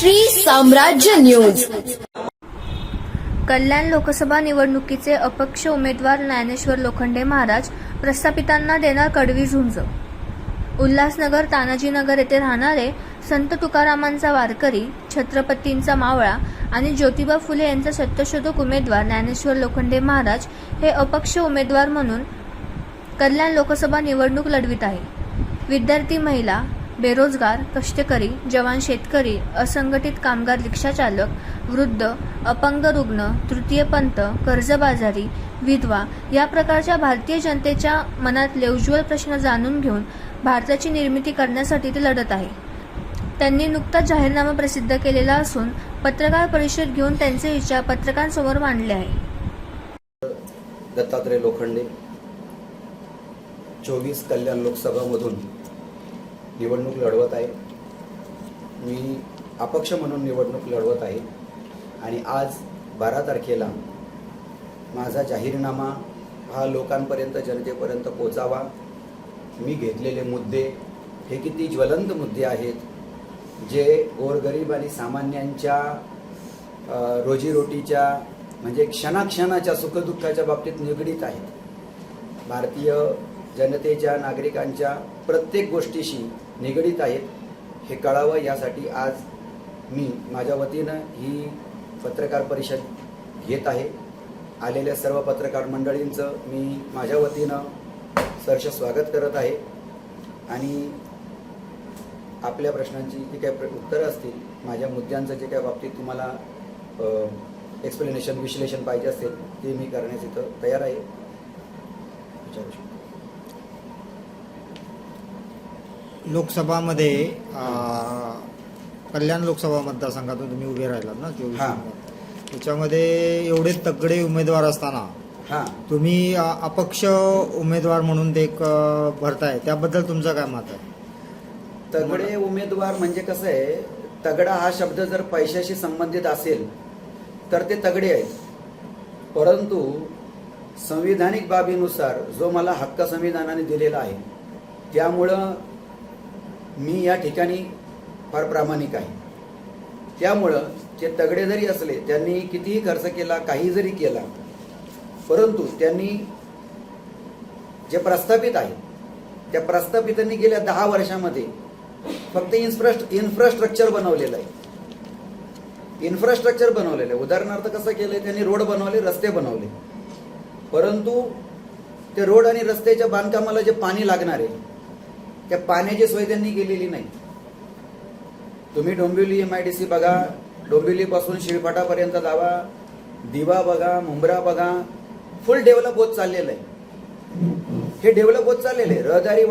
श्री साम्राज्य न्यूज. कल्याण लोकसभा निवडणुकीचे अपक्ष उमेदवार ज्ञानेश्वर लोखंडे महाराज प्रस्थापितांना देणार कडवी झुंज. उल्हासनगर तानाजीनगर येथे राहणारे संत तुकारामांचा वारकरी छत्रपतींचा मावळा आणि ज्योतिबा फुले यांचा सत्यशोधक उमेदवार ज्ञानेश्वर लोखंडे महाराज हे अपक्ष उमेदवार म्हणून कल्याण लोकसभा निवडणूक लढवित आहे. विद्यार्थी महिला बेरोजगार कष्टकरी जवान शेतकरी असंघटित कामगार रिक्षाचालक वृद्ध अपंग रुग्ण तृतीयपंत कर्जबाजारी विधवा या प्रकारच्या भारतीय जनतेच्या मनातले उज्ज्वल प्रश्न जाणून घेऊन भारताची निर्मिती करण्यासाठी ते लढत आहे. त्यांनी नुकताच जाहीरनामा प्रसिद्ध केलेला असून पत्रकार परिषद घेऊन त्यांचे विचार पत्रकारांसमोर मांडले आहे. दत्तात्रय लोखंडे चोवीस कल्याण लोकसभामधून निवडणूक लढवत आहे. मी अपक्ष म्हणून निवडणूक लढवत आहे. आणि आज बारा तारखेला माझा जाहीरनामा हा लोकांपर्यंत जनतेपर्यंत पोचावा. मी घेतलेले मुद्दे हे किती ज्वलंत मुद्दे आहेत जे गोरगरीब आणि सामान्यांच्या रोजीरोटीच्या म्हणजे क्षणाक्षणाच्या सुखदुःखाच्या बाबतीत निगडीत आहेत. भारतीय जनतेच्या नागरिकांच्या प्रत्येक गोष्टीशी निगडीत आहेत. हे कळावं यासाठी आज मी माझ्या वतीनं ही पत्रकार परिषद घेत आहे. आलेल्या सर्व पत्रकार मंडळींचं मी माझ्या वतीनं सहर्ष स्वागत करत आहे. आणि आपल्या प्रश्नांची जी काही प्र- उत्तरं असतील माझ्या मुद्द्यांचं जे काही बाबतीत तुम्हाला एक्सप्लेनेशन विश्लेषण पाहिजे असेल ते मी करण्यास इथं तयार आहे. विचारू शकतो. लोकसभामध्ये कल्याण लोकसभा मतदारसंघातून तुम्ही उभे राहिलात ना चोवीस हां. नंबर. त्याच्यामध्ये एवढे तगडे उमेदवार असताना हां तुम्ही अं, अपक्ष उमेदवार म्हणून ते एक अं, भरताय त्याबद्दल तुमचं काय मत आहे तगडे उमेदवार म्हणजे कसं आहे तगडा हा शब्द जर पैशाशी संबंधित असेल तर ते तगडे आहेत परंतु संविधानिक बाबीनुसार जो मला हक्क संविधानाने दिलेला आहे त्यामुळं मी या ठिकाणी फार प्रामाणिक आहे. त्यामुळं ते तगडे जरी असले त्यांनी कितीही खर्च केला काही जरी केला परंतु त्यांनी जे प्रस्थापित आहे त्या प्रस्थापितांनी गेल्या दहा वर्षामध्ये फक्त इन्फ्रास्ट इन्फ्रास्ट्रक्चर बनवलेलं आहे. इन्फ्रास्ट्रक्चर बनवलेलं आहे. उदाहरणार्थ कसं केलं आहे त्यांनी रोड बनवले रस्ते बनवले. परंतु ते रोड आणि रस्त्याच्या बांधकामाला जे पाणी लागणार आहे त्या पाण्याची सोय त्यांनी केलेली नाही. तुम्ही Dombivli M I D C बघा डोंबिवलीपासून शिळफाटापर्यंत जावा दिवा बघा मुंब्रा बघा फुल डेव्हलप होत चाललेलं आहे. हे डेव्हलप होत चाललेलं आहे. रहदारी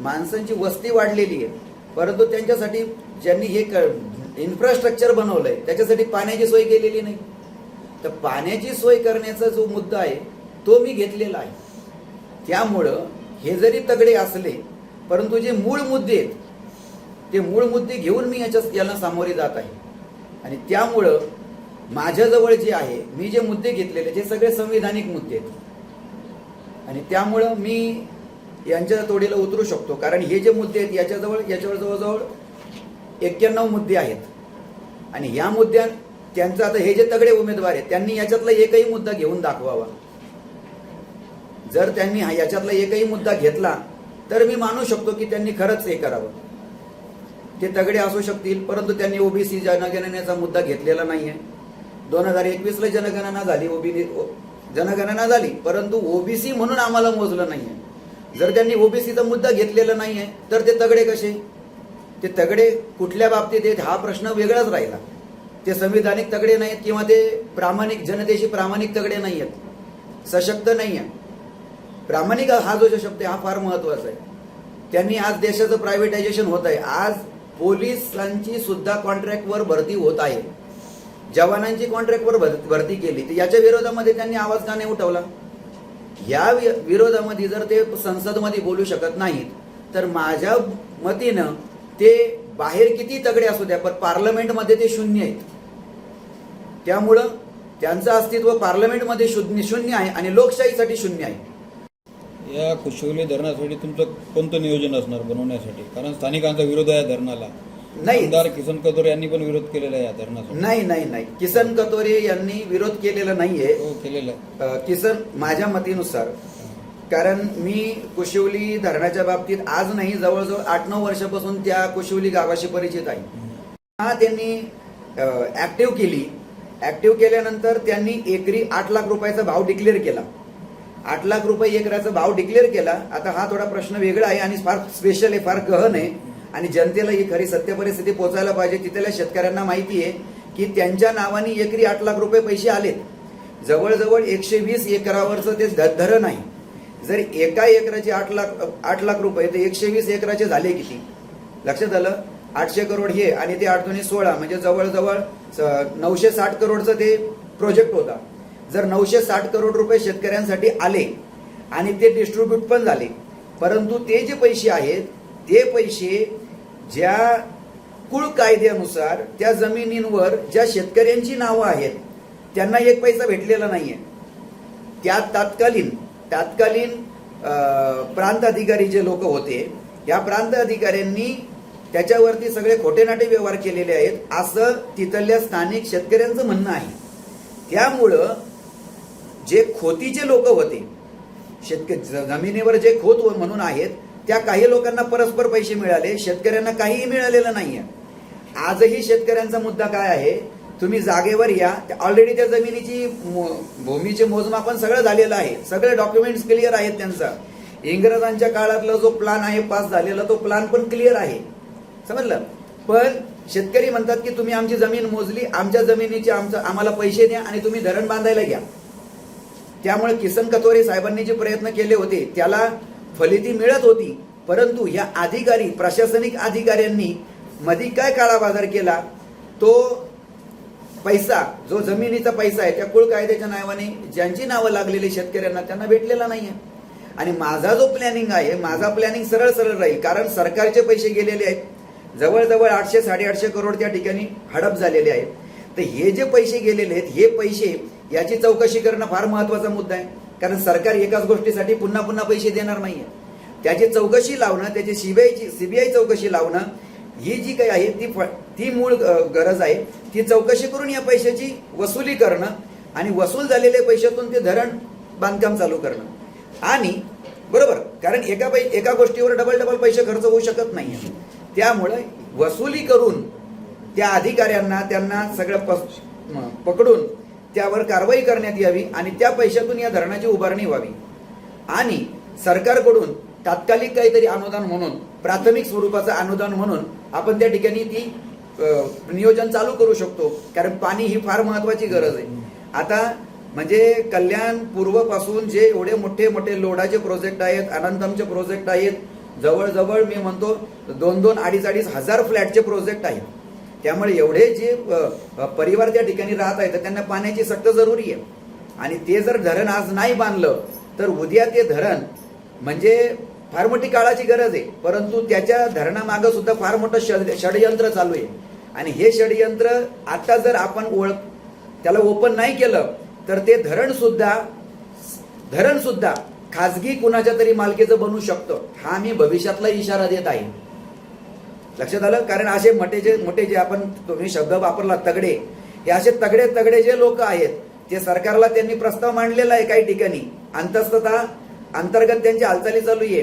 माणसांची वस्ती वाढलेली आहे. परंतु त्यांच्यासाठी ज्यांनी हे इन्फ्रास्ट्रक्चर बनवलं आहे त्याच्यासाठी पाण्याची सोय केलेली नाही. तर पाण्याची सोय करण्याचा जो मुद्दा आहे तो मी घेतलेला आहे. त्यामुळं हे जरी तगडे असले परंतु जे मूळ मुद्दे आहेत ते मूळ मुद्दे घेऊन मी याच्या याला सामोरे जात आहे. आणि त्यामुळं माझ्याजवळ जे आहे मी जे मुद्दे घेतलेले ते सगळे संविधानिक मुद्दे आहेत. आणि त्यामुळं मी यांच्या तोडीला उतरू शकतो. कारण हे जे मुद्दे आहेत याच्याजवळ याच्यावर जवळजवळ एक्क्याण्णव मुद्दे आहेत. आणि या मुद्द्या त्यांचं आता हे जे तगडे उमेदवार आहेत त्यांनी याच्यातला एकही मुद्दा घेऊन दाखवावा. जर त्यांनी याच्यातला एकही मुद्दा घेतला तर मी मानू शकतो की त्यांनी खरंच हे करावं. ते तगडे असू शकतील परंतु त्यांनी ओबीसी जनगणनेचा मुद्दा घेतलेला नाहीये. दोन हजार एकवीसला जनगणना झाली ओबी जनगणना झाली परंतु ओबीसी म्हणून आम्हाला मोजलं नाहीये. जर त्यांनी ओबीसीचा मुद्दा घेतलेला नाहीये तर ते तगडे कसे? ते तगडे कुठल्या बाबतीत आहेत हा प्रश्न वेगळाच राहिला. ते संविधानिक तगडे नाहीत किंवा ते प्रामाणिक जनतेशी प्रामाणिक तगडे नाही आहेत सशक्त नाही आहे प्रामाणिक हा जो शब्द आहे हा फार महत्त्वाचा आहे. त्यांनी आज देशाचं प्रायव्हेटायझेशन होत आहे. आज पोलिसांची सुद्धा कॉन्ट्रॅक्टवर भरती होत आहे. जवानांची कॉन्ट्रॅक्टवर भरती केली. तर याच्या विरोधामध्ये त्यांनी आवाज का नाही उठवला? या वि- विरोधामध्ये जर ते संसदमध्ये बोलू शकत नाहीत तर माझ्या मतीनं ते बाहेर किती तगडे असू द्या पण पार्लमेंटमध्ये ते शून्य आहेत. त्यामुळं त्यांचं अस्तित्व पार्लमेंटमध्ये शून्य शून्य आहे आणि लोकशाहीसाठी शून्य आहे. या कुशवली धरणासाठी तुमचं कोणतं नियोजन असणार बनवण्यासाठी? कारण स्थानिकांचा विरोध आहे या धरणाला. नाही. आमदार किसन कदोरे यांनी पण विरोध केलेला आहे या धरणाचा नाही नाही नाही. किसन कतोरे यांनी विरोध केलेला नाहीये. हो केलेला आहे. अ, किसन माझ्या मतीनुसार कारण मी कुशिवली धरणाच्या बाबतीत आज नाही जवळजवळ आठ नऊ वर्षापासून त्या कुशिवली गावाशी परिचित आहे. हा त्यांनी ऍक्टिव्ह केली. ऍक्टिव्ह केल्यानंतर त्यांनी एकरी आठ लाख रुपयाचा भाव डिक्लेअर केला. आठ लाख रुपये एकराचा भाव डिक्लेअर केला. आता हा थोडा प्रश्न वेगळा आहे आणि फार स्पेशल आहे फार गहन आहे. आणि जनतेला ही खरी सत्य परिस्थिती पोहोचायला पाहिजे. तिथल्या शेतकऱ्यांना माहिती आहे की त्यांच्या नावाने एकरी आठ लाख रुपये पैसे आलेत. जवळजवळ एकशे वीस एकरावरचं ते ध- धरण आहे. जर एका एकराचे आठ लाख आठ लाख रुपये तर एकशे वीस एकराचे झाले किती? लक्षात आलं? आठशे करोड हे आणि ते आठ दोन्ही सोळा म्हणजे जवळजवळ स- नऊशे साठ करोडचं ते प्रोजेक्ट होता. जर नऊशे साठ करोड रुपये शेतकऱ्यांसाठी आले आणि ते डिस्ट्रीब्यूट पण झाले परंतु ते जे पैसे आहेत ते पैसे ज्या कुळ कायद्यानुसार त्या जमिनींवर ज्या शेतकऱ्यांची नावं आहेत त्यांना एक पैसा भेटलेला नाहीये. त्या तात्कालीन तात्कालीन प्रांत अधिकारी जे लोक होते या प्रांत अधिकाऱ्यांनी त्याच्यावरती सगळे खोटेनाटे व्यवहार केलेले आहेत असं तिथल्या स्थानिक शेतकऱ्यांचं म्हणणं आहे. त्यामुळं जे खोतीचे लोक होते शेतकरी ज- जमिनीवर जे खोत म्हणून आहेत त्या काही लोकांना परस्पर पैसे मिळाले शेतकऱ्यांना काहीही मिळालेलं नाहीये. आजही शेतकऱ्यांचा मुद्दा काय आहे? तुम्ही जागेवर या ऑलरेडी त्या जमिनीची मो- भूमीचे मोजमापन सगळं झालेलं आहे. सगळे डॉक्युमेंट्स क्लिअर आहेत त्यांचा. इंग्रजांच्या काळातला जो प्लान आहे पास झालेला तो प्लान पण क्लिअर आहे. समजलं? पण शेतकरी म्हणतात की तुम्ही आमची जमीन मोजली आमच्या जमिनीचे आमचं आम्हाला पैसे द्या आणि तुम्ही धरण बांधायला घ्या. त्यामुळे किसन कथोरे साहेबांनी जे प्रयत्न केले होते त्याला फलिती मिळत होती. परंतु या अधिकारी प्रशासनिक अधिकाऱ्यांनी मधी काय काळा बाजार केला? तो पैसा जो जमिनीचा पैसा आहे त्या कुळ कायद्याच्या नावाने ज्यांची नावं लागलेली शेतकऱ्यांना त्यांना भेटलेला नाही आहे आणि माझा जो प्लॅनिंग आहे माझा प्लॅनिंग सरळ सरळ राहील कारण सरकारचे पैसे गेलेले आहेत. जवळजवळ आठशे साडेआठशे करोड त्या ठिकाणी हडप झालेले आहेत. तर हे जे पैसे गेलेले आहेत हे पैसे याची चौकशी करणं फार महत्त्वाचा मुद्दा आहे. कारण सरकार एकाच गोष्टीसाठी पुन्हा पुन्हा पैसे देणार नाहीये. त्याची चौकशी लावणं त्याची सीबीआयची सीबीआय चौकशी लावणं ही जी काही आहे ती फ- ती मूळ गरज आहे. ती चौकशी करून या पैशाची वसुली करणं आणि वसूल झालेल्या पैशातून ते धरण बांधकाम चालू करणं. आणि बरोबर कारण एका पै एका गोष्टीवर डबल डबल पैसे खर्च होऊ शकत नाही त्यामुळे वसुली करून त्या अधिकाऱ्यांना त्यांना सगळं पस- पकडून त्यावर कारवाई करण्यात यावी आणि त्या पैशातून या धरणाची उभारणी व्हावी. आणि सरकारकडून तात्कालिक काहीतरी अनुदान म्हणून प्राथमिक स्वरूपाचं अनुदान म्हणून आपण त्या ठिकाणी ती नियोजन चालू करू शकतो. कारण पाणी ही फार महत्वाची गरज आहे. आता म्हणजे कल्याण पूर्वपासून जे एवढे मोठे मोठे लोडाचे प्रोजेक्ट आहेत अनंतमचे प्रोजेक्ट आहेत जवळजवळ मी म्हणतो दोन दोन अडीच अडीच हजार फ्लॅटचे प्रोजेक्ट आहेत. त्यामुळे एवढे जे परिवार त्या ठिकाणी राहत आहेत तर त्यांना पाण्याची सक्त जरुरी आहे. आणि ते जर धरण आज नाही बांधलं तर उद्या ते धरण म्हणजे फार मोठी काळाची गरज आहे. परंतु त्याच्या धरणामागं सुद्धा फार मोठं षड षडयंत्र चालू आहे. आणि हे षडयंत्र आता जर आपण ओळख त्याला ओपन नाही केलं तर ते धरण सुद्धा धरण सुद्धा खाजगी कुणाच्या तरी मालकीचं बनू शकतं. हा मी भविष्यातला इशारा देत आहे. लक्षात आलं? कारण असे मोठे जे मोठे जे आपण तुम्ही शब्द वापरला तगडे हे असे तगडे तगडे जे लोक आहेत ते सरकारला त्यांनी प्रस्ताव मांडलेला आहे काही ठिकाणी अंतस्तता अंतर्गत त्यांची हालचाली चालू आहे.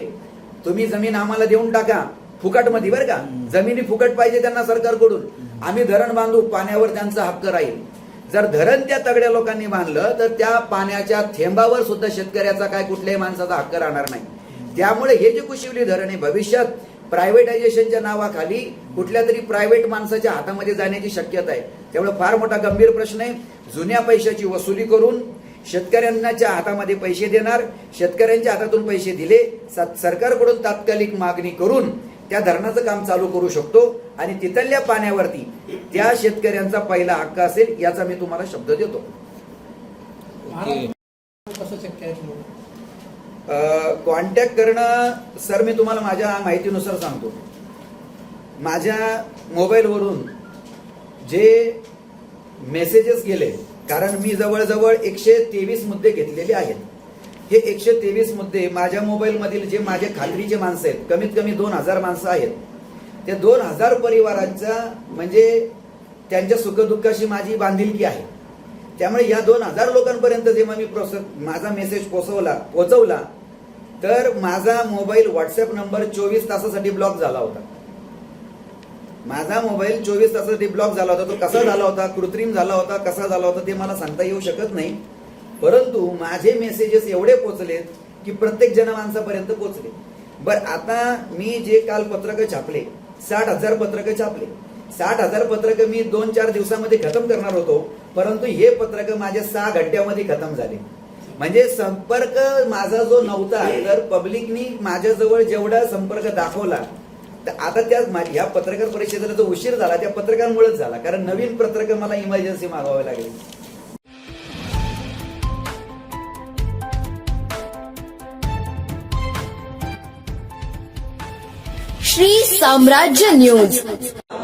तुम्ही जमीन आम्हाला देऊन टाका फुकटमध्ये बरं का? जमिनी फुकट पाहिजे त्यांना सरकारकडून. आम्ही धरण बांधू पाण्यावर त्यांचा हक्क राहील. जर धरण त्या तगड्या लोकांनी बांधलं तर त्या पाण्याच्या थेंबावर सुद्धा शेतकऱ्याचा काय कुठल्याही माणसाचा हक्क राहणार नाही. त्यामुळे हे जे कुशिवली धरण आहे भविष्यात प्रायव्हेटायझेशनच्या नावाखाली कुठल्या तरी प्रायव्हेट माणसाच्या हातामध्ये जाण्याची शक्यता आहे त्यामुळे फार मोठा गंभीर प्रश्न आहे. जुन्या पैशाची वसुली करून शेतकऱ्यांच्या हातामध्ये पैसे देणार शेतकऱ्यांच्या हातातून पैसे दिले सरकारकडून तात्कालिक मागणी करून त्या धरणाचं काम चालू करू शकतो. आणि तिथल्या पाण्यावरती त्या शेतकऱ्यांचा पहिला हक्क असेल याचा मी तुम्हाला शब्द देतो. कॉन्टॅक्ट करणं सर मी तुम्हाला माझ्या माहितीनुसार सांगतो. माझ्या मोबाईलवरून जे मेसेजेस गेले कारण मी जवळजवळ एकशे तेवीस मुद्दे घेतलेले आहेत. हे एकशे तेवीस मुद्दे माझ्या मोबाईलमधील जे माझे खात्रीचे माणसं आहेत कमीत कमी दोन हजार माणसं आहेत ते दोन हजार परिवारांचा म्हणजे त्यांच्या सुखदुःखाशी माझी बांधिलकी आहे. त्यामुळे या दोन हजार लोकांपर्यंत जेव्हा मी प्रोसेस माझा मेसेज पोचवला पोचवला तर माझा मोबाईल व्हॉट्सअप नंबर चोवीस तासासाठी ब्लॉक झाला होता. माझा मोबाईल चोवीस तासासाठी ब्लॉक झाला होता. तो कसा झाला होता? कृत्रिम झाला होता? कसा झाला होता? ते मला सांगता येऊ शकत नाही. परंतु माझे मेसेजेस एवढे पोचलेत की प्रत्येक जनमानसापर्यंत पोचले बर आता मी जे काल पत्रक छापले साठ हजार पत्रक छापले साठ हजार पत्रक मी दोन चार दिवसामध्ये खतम करणार होतो परंतु हे पत्रक माझ्या सहा घंट्यामध्ये खतम झाले. म्हणजे संपर्क माझा जो नव्हता तर पब्लिकनी माझ्याजवळ जेवढा संपर्क दाखवला तर आता त्या या पत्रकार परिषदेला जो उशीर झाला त्या पत्रकांमुळेच झाला कारण नवीन पत्रक मला इमर्जन्सी मागवावे लागली. श्री साम्राज्य न्यूज.